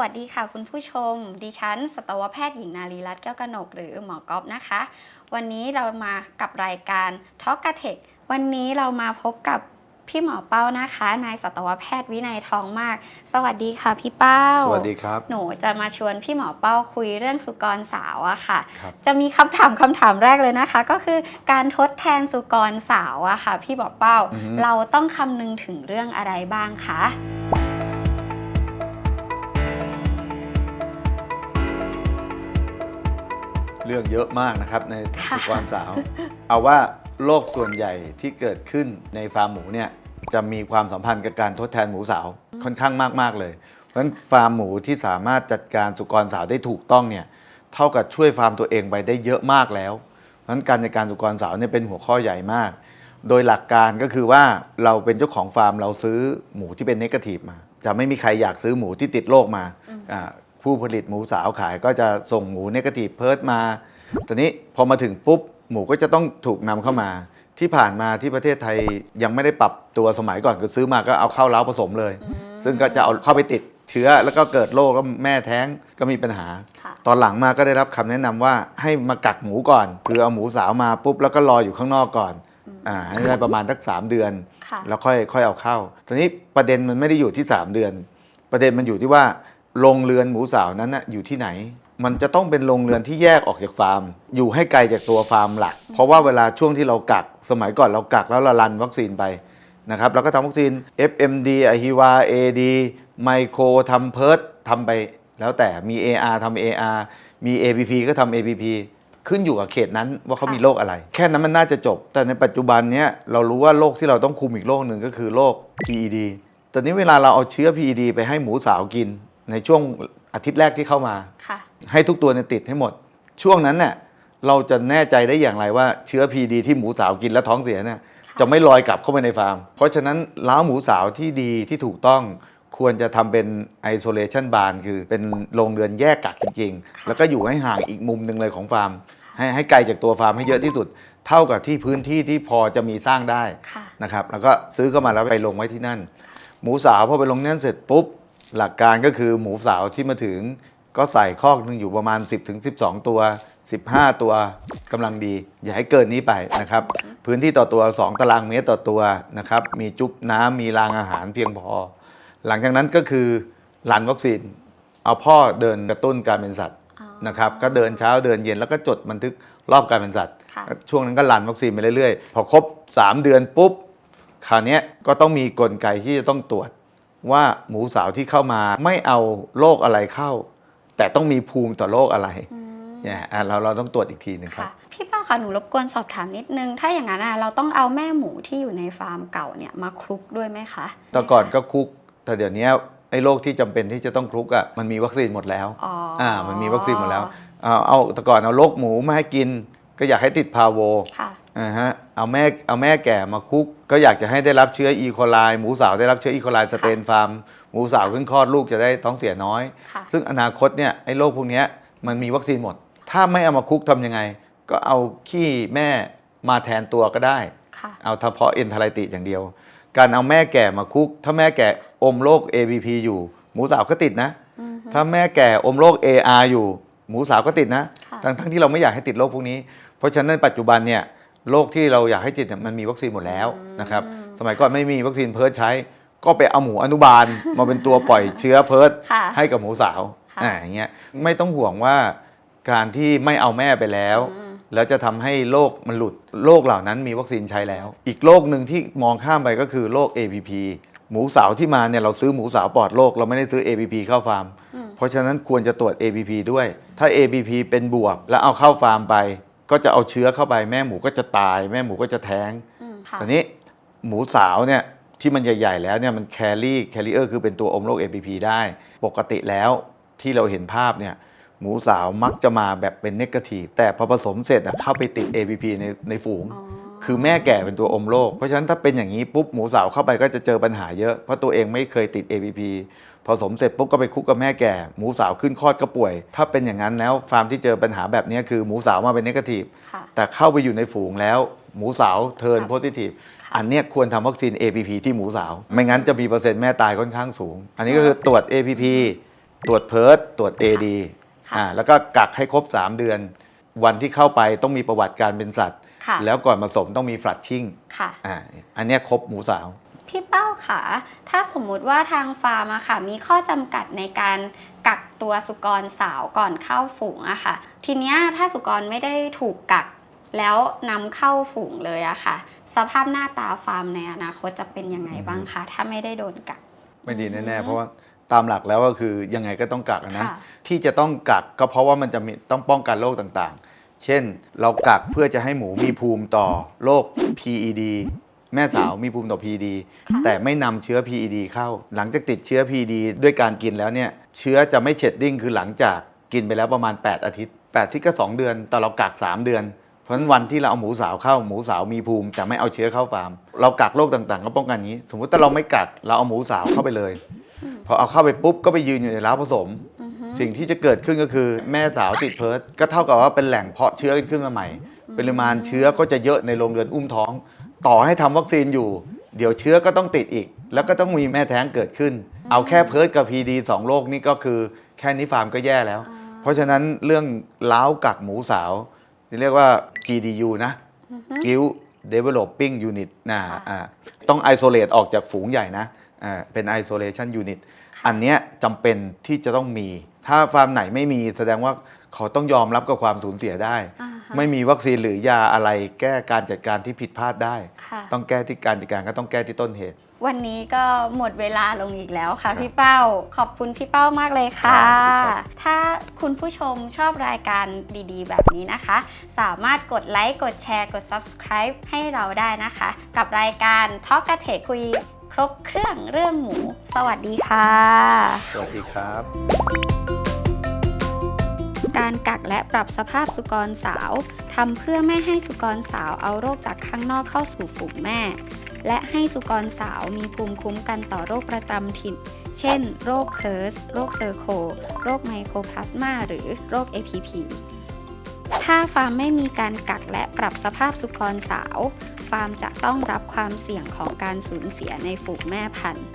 วัสดีค่ะคุณผู้ชม ดิฉันสัตวแพทย์หญิงนารีรัตน์แก้วกนกหรือหมอกอฟนะคะ วันนี้เรามากับรายการ t a l k a t e c h วันนี้เรามาพบกับพี่หมอเป้านะคะ นายสัตวแพทย์วินัยทองมาก สวัสดีค่ะพี่เป้า สวัสดีครับ หนูจะมาชวนพี่หมอเป้าคุยเรื่องสุกรสาวอะค่ะครับจะมีคำถามคำถามแรกเลยนะคะ ก็คือการทดแทนสุกรสาวอะค่ะ พี่หมอเป้าอือฮึเราต้องคำนึงถึงเรื่องอะไรบ้างคะ เรื่องเยอะมากนะครับในค่ะสุกรสาว เอาว่าโรคส่วนใหญ่ที่เกิดขึ้นในฟาร์มหมูเนี่ยจะมีความสัมพันธ์กับการทดแทนหมูสาวค่อนข้างมากๆเลย เพราะฉะนั้นฟาร์มหมูที่สามารถจัดการสุกรสาวได้ถูกต้องเนี่ยเท่ากับช่วยฟาร์มตัวเองไปได้เยอะมากแล้ว เพราะฉะนั้นการจัดการสุกรสาวเนี่ยเป็นหัวข้อใหญ่มาก โดยหลักการก็คือว่าเราเป็นเจ้าของฟาร์มเราซื้อหมูที่เป็นเนกาทีฟมา จะไม่มีใครอยากซื้อหมูที่ติดโรคมาอ่า ผู้ผลิตหมูสาวขายก็จะส่งหมูเนกาทีฟเพิร์ดมา ตอนนี้พอมาถึงปุ๊บ หมูก็จะต้องถูกนำเข้ามา ที่ผ่านมาที่ประเทศไทยยังไม่ได้ปรับตัวสมัยก่อนคือซื้อมาก็เอาเข้าเล้าผสมเลย ซึ่งก็จะเอาเข้าไปติดเชื้อแล้วก็เกิดโรคแล้วแม่แท้งก็มีปัญหา ค่ะตอนหลังมาก็ได้รับคำแนะนำว่าให้มากักหมูก่อน คือเอาหมูสาวมาปุ๊บแล้วก็รออยู่ข้างนอกก่อนอ่าให้ได้ประมาณสักสามเดือน ค่ะ แล้วค่อยค่อยเอาเข้า ตอนนี้ประเด็นมันไม่ได้อยู่ที่ 3 เดือน ประเด็นมันอยู่ที่ว่า โรงเรือนหมูสาวนั้นนะอยู่ที่ไหน มันจะต้องเป็นโรงเรือนที่แยกออกจากฟาร์ม อยู่ให้ไกลจากตัวฟาร์มหลัก เพราะว่าเวลาช่วงที่เรากัก สมัยก่อนเรากักแล้วเรารันวัคซีนไปนะครับเราก็ทำวัคซีน FMD อะฮิวา AD ไมโครทำเพิร์ดทำไปแล้วแต่มี AR ทำ AR มี APP ก็ทำ APP ขึ้นอยู่กับเขตนั้นว่าเขามีโรคอะไร แค่นั้นมันน่าจะจบ แต่ในปัจจุบันเนี้ยเรารู้ว่าโรคที่เราต้องคุมอีกโรคหนึ่งก็คือโรค PED ตอนนี้เวลาเราเอาเชื้อ PED ไปให้หมูสาวกิน ในช่วงอาทิตย์แรกที่เข้ามา ค่ะ ให้ทุกตัวเนี่ยติดให้หมด ช่วงนั้นเนี่ยเราจะแน่ใจได้อย่างไรว่าเชื้อ PD ที่หมูสาวกินแล้วท้องเสียเนี่ยค่ะจะไม่ลอยกลับเข้าไปในฟาร์ม เพราะฉะนั้นเล้าหมูสาวที่ดีที่ถูกต้องควรจะทำเป็น isolation barn คือเป็นโรงเรือนแยกกักจริง ๆ แล้วก็อยู่ให้ห่างอีกมุมหนึ่งเลยของฟาร์ม ให้ให้ไกลจากตัวฟาร์มให้เยอะที่สุด เท่ากับที่พื้นที่ที่พอจะมีสร้างได้ค่ะ นะครับ แล้วก็ซื้อเข้ามาแล้วไปลงไว้ที่นั่น หมูสาวพอไปลงที่นั่นเสร็จปุ๊บ หลักการก็คือหมูสาวที่มาถึง ก็ใส่คอกหนึงอยู่ประมาณ 10ถึง12 ตัว 15 ตัวกำลังดี อย่าให้เกินนี้ไปนะครับ พื้นที่ต่อตัว 2 ตารางเมตรต่อตัวนะครับ มีจุ๊บน้ำมีรางอาหารเพียงพอ หลังจากนั้นก็คือรันวัคซีน เอาพ่อเดินกระตุ้นการเป็นสัตว์อ๋อนะครับก็เดินเช้าเดินเย็นแล้วก็จดบันทึกรอบการเป็นสัตว์ค่ะช่วงนั้นก็รันวัคซีนไปเรื่อยๆ พอครบ 3 เดือนปุ๊บ คราวเนี้ยก็ต้องมีกลไกที่จะต้องตรวจ ว่าหมูสาวที่เข้ามาไม่เอาโรคอะไรเข้า แต่ต้องมีภูมิต่อโรคอะไรอืมเนี่ยอะเราเราต้องตรวจอีกทีหนึ่งครัค่ะบพี่เป้าคะหนูรบกวนสอบถามนิดนึง ถ้าอย่างนั้นอะเราต้องเอาแม่หมูที่อยู่ในฟาร์มเก่าเนี่ยมาคลุกด้วยไหมคะแต่ก่อนก็คุกแต่เดี๋ยวนี้ไอ้โรคที่จำเป็นที่จะต้องคลุกอะมันมีวัคซีนหมดแล้วอ๋ออ่อ่ามันมีวัคซีนหมดแล้วเอาเอาแต่ก่อนเอาโรคหมูมาให้กิน ก็อยากให้ติดพาโวค่ะอ่าฮะเอาแม่เอาแม่แก่มาคุก ก็อยากจะให้ได้รับเชื้ออีโคไลหมูสาวได้รับเชื้ออีโคไลสเตนฟาร์มหมูสาวขึ้นคลอดลูกจะได้ท้องเสียน้อย ค่ะซึ่งอนาคตเนี่ยไอ้โรคพวกเนี้ยมันมีวัคซีนหมด ถ้าไม่เอามาคุกทำยังไง ก็เอาขี้แม่มาแทนตัวก็ได้ ค่ะเอาเฉพาะเอนทาไลติอย่างเดียว การเอาแม่แก่มาคุก ถ้าแม่แก่อมโรค ABP อยู่ หมูสาวก็ติดนะ อืมถ้าแม่แก่อมโรค AR อยู่ หมูสาวก็ติดนะ ค่ะ ทั้งทั้งที่เราไม่อยากให้ติดโรคพวกนี้ เพราะฉะนั้นปัจจุบันเนี่ยโรคที่เราอยากให้ติดเนี่ยมันมีวัคซีนหมดแล้วนะครับสมัยก่อนไม่มีวัคซีนเพิร์ดใช้ ก็ไปเอาหมูอนุบาล มาเป็นตัวปล่อยเชื้อเพิร์ดค่ะให้กับหมูสาวค่ะอ่าอย่างเงี้ยไม่ต้องห่วงว่าการที่ไม่เอาแม่ไปแล้วอืมแล้วจะทำให้โรคมันหลุดโรคเหล่านั้นมีวัคซีนใช้แล้ว อีกโรคหนึ่งที่มองข้ามไปก็คือโรค APP หมูสาวที่มาเนี่ยเราซื้อหมูสาวปลอดโรคเราไม่ได้ซื้อ APP เข้าฟาร์มอืมเพราะฉะนั้นควรจะตรวจ APP ด้วย ถ้า APP เป็นบวก แล้วเอาเข้าฟาร์มไป ก็จะเอาเชื้อเข้าไปแม่หมูก็จะตาย แม่หมูก็จะแท้งอืมค่ะตอนนี้หมูสาวเนี่ยที่มันใหญ่ ๆ แล้วเนี่ยมันแครี่แคริเออร์คือเป็นตัวอมโรค APP ได้ ปกติแล้วที่เราเห็นภาพเนี่ยหมูสาวมักจะมาแบบเป็นเนกาทีฟแต่พอผสมเสร็จอะเข้าไปติด APP ในในฝูง อ๋อ คือแม่แก่เป็นตัวอมโรค เพราะฉะนั้นถ้าเป็นอย่างนี้ปุ๊บหมูสาวเข้าไปก็จะเจอปัญหาเยอะ เพราะตัวเองไม่เคยติด APP ผสมเสร็จปุ๊บก็ไปคุกกับแม่แก่ หมูสาวขึ้นคลอดก็ป่วย ถ้าเป็นอย่างนั้นแล้วฟาร์มที่เจอปัญหาแบบนี้คือหมูสาวมาเป็นเนกาทีฟค่ะแต่เข้าไปอยู่ในฝูงแล้ว หมูสาวเทิร์นครับโพซิทีฟค่ะอันเนี้ยควรทำวัคซีน APP ที่หมูสาว ไม่งั้นจะมีเปอร์เซ็นต์แม่ตายค่อนข้างสูง อันนี้ก็คือตรวจ APP ตรวจเพิร์ดตรวจ AD ค่ะอ่าแล้วก็กักให้ครบ 3 เดือน วันที่เข้าไปต้องมีประวัติการเป็นสัตว์ค่ะแล้วก่อนผสมต้องมีฟลัดชิ่งค่ะอ่าอันเนี้ยครบหมูสาว พี่เป้าค่ะถ้าสมมุติว่าทางฟาร์มอะค่ะ มีข้อจำกัดในการกักตัวสุกรสาวก่อนเข้าฝูงอะค่ะ ทีเนี้ยถ้าสุกรไม่ได้ถูกกักแล้วนำเข้าฝูงเลยอะค่ะ สภาพหน้าตาฟาร์มในอนาคตจะเป็นยังไงบ้างคะถ้าไม่ได้โดนกัก ไม่ดีอืแน่มๆเพราะว่าตามหลักแล้วก็คือยังไงก็ต้องกักอะนะค่ะที่จะต้องกักก็เพราะว่ามันจะมีต้องป้องกันโรคต่างๆ เช่น เรากักเพื่อจะให้หมูมีภูมิต่อโรค PED แม่สาวมีภูมิต่อ PED ค่ะแต่ไม่นำเชื้อ PED เข้า หลังจากติดเชื้อ PED ด้วยการกินแล้วเนี่ยเชื้อจะไม่เชดดิ้งคือหลังจากกินไปแล้วประมาณ 8 อาทิตย์ 8 อาทิตย์ก็ 2 เดือน แต่เรากัก 3 เดือน เพราะฉะนั้นวันที่เราเอาหมูสาวเข้าหมูสาวมีภูมิแต่ไม่เอาเชื้อเข้าฟาร์ม เรากักโรคต่างๆ ก็ป้องกันอย่างนี้ สมมุติถ้าเราไม่กักเราเอาหมูสาวเข้าไปเลย พอเอาเข้าไปปุ๊บก็ไปยืนอยู่ในร้าวผสมอือฮึสิ่งที่จะเกิดขึ้นก็คือแม่สาวติดเพิร์ดก็เท่ากับว่าเป็นแหล่งเพาะเชื้อขึ้นมาใหม่ ปริมาณเชื้อก็จะเยอะในโรงเรือนอุ้มท้อง ต่อให้ทำวัคซีนอยู่ เดี๋ยวเชื้อก็ต้องติดอีก แล้วก็ต้องมีแม่แท้งเกิดขึ้น เอาแค่เพิร์ดกับพีดีสองโรคนี่ก็คือแค่นี้ฟาร์มก็แย่แล้วอ่าเพราะฉะนั้นเรื่องล้าวกักหมูสาวที่เรียกว่า GDU นะอือฮึ Guild Developing Unit นะค่ะอ่าต้อง isolate ออกจากฝูงใหญ่นะอ่าเป็น isolation unit ค่ะอันเนี้ยจำเป็นที่จะต้องมี ถ้าฟาร์มไหนไม่มีแสดงว่า เขาต้องยอมรับกับความสูญเสียได้อ่าฮะไม่มีวัคซีนหรือยาอะไรแก้การจัดการที่ผิดพลาดได้ค่ะต้องแก้ที่การจัดการก็ต้องแก้ที่ต้นเหตุ วันนี้ก็หมดเวลาลงอีกแล้วค่ะครับพี่เป้า ขอบคุณพี่เป้ามากเลยค่ะครับถ้าคุณผู้ชมชอบรายการดี ๆ แบบนี้นะคะ สามารถกดไลค์กดแชร์กด subscribe ให้เราได้นะคะ กับรายการ Talk กระเทคุยครบเครื่องเรื่องหมู สวัสดีค่ะ สวัสดีครับ การกักและปรับสภาพสุกรสาวทำเพื่อไม่ให้สุกรสาวเอาโรคจากข้างนอกเข้าสู่ฝูงแม่ และให้สุกรสาวมีภูมิคุ้มกันต่อโรคประจำถิ่น เช่น โรคเคิร์ส โรคเซอร์โค โรคไมโครพลาสมา หรือโรค APP ถ้าฟาร์มไม่มีการกักและปรับสภาพสุกรสาว ฟาร์มจะต้องรับความเสี่ยงของการสูญเสียในฝูงแม่พันธุ์